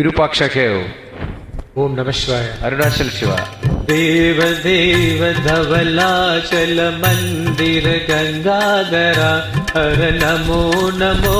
ವಿರೂಪಾಕ್ಷಕೇವ್ ಓಂ ನಮಃ ಶಿವಾಯ ಅರುಣಾಚಲ ಶಿವ ದೇವ ದೇವ ಧವಲಾಚಲ ಮಂದಿರ ಗಂಗಾಧರ ಹರ ನಮೋ ನಮೋ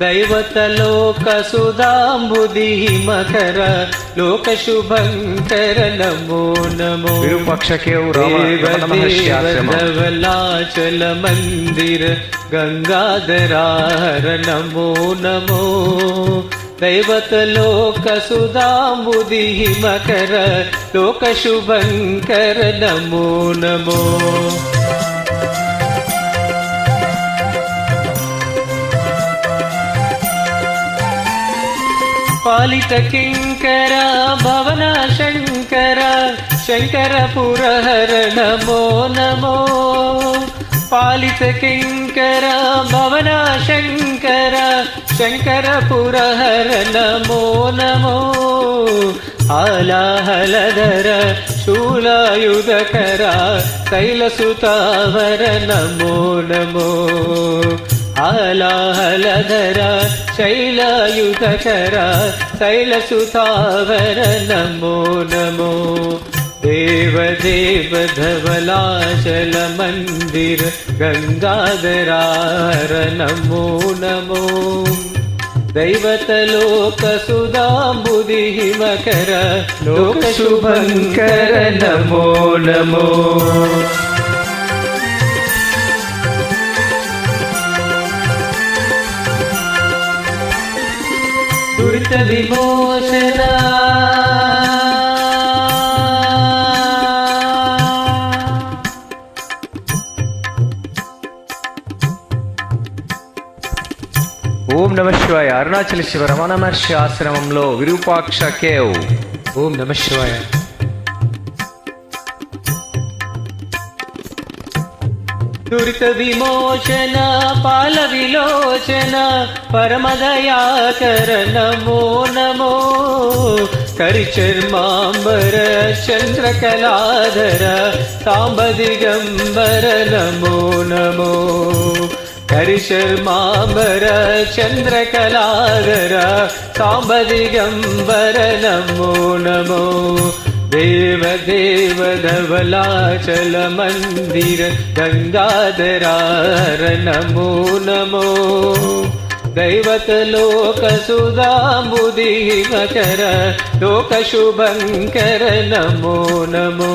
दैवतलोकसुधाम्बुधि मकर लोकशुभङ्कर नमो नमो देवदेवधवलाचल मन्दिर गङ्गाधराहर नमो नमो दैवतलोकसुदामुदि मकर लोकशुभङ्कर नमो नमो पालितकिङ्कर भवनाशङ्कर शङ्करपुरहर नमो नमो पालितकिङ्कर भवनाशङ्कर ಶಂಕರಪುರಹರ ನಮೋ ನಮೋ ಆಲಾಹಲಧರ ಶೂಲಾಯುಧಕರ ಕೈಲಸುತಾವರ ನಮೋ ನಮೋ ಆಲಾಹಲಧರ ಶೈಲಾಯುಧಕರ ಕೈಲಸುತಾವರ ನಮೋ ನಮೋ देवदेव धवलाचल मन्दिर गङ्गाधरार नमो नमो दैवतलोकसुदाम्बुदिहिमकर लोकशुभङ्कर नमो नमो दुर्गविमोचना ఓం నమ శివాయ. అరుణాచల శివ రమణ మహర్షి ఆశ్రమంలో విరూపాక్ష కేవ్. ఓం నమ శివాయ. దురిత విమోచన పాల విలోచన పరమదయాకర నమో నమో. కరిచర్మాంబర చంద్రకళాధర సాంబదిగంబర నమో నమో. हरिशर्माम्बर चन्द्रकलाधर चन्द्रकलादरा साम्बदिगम्बर नमो। नमो देवदेव धलाचल मन्दिर गङ्गाधरार नमो नमो। दैवत लोक सुदामुदीमकर लोकशुभङ्कर नमो नमो।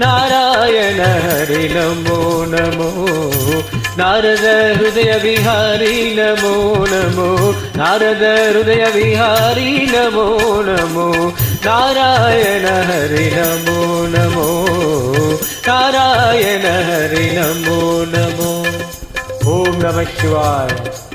నారాయణ హరి నమో నమో. నారద హృదయ విహారీ నమో నమో. నారద హృదయ విహారీ నమో నమో. నారాయణ హరి నమో నమో. నారాయణ హరి నమో నమో. ఓం నమ శివాయ.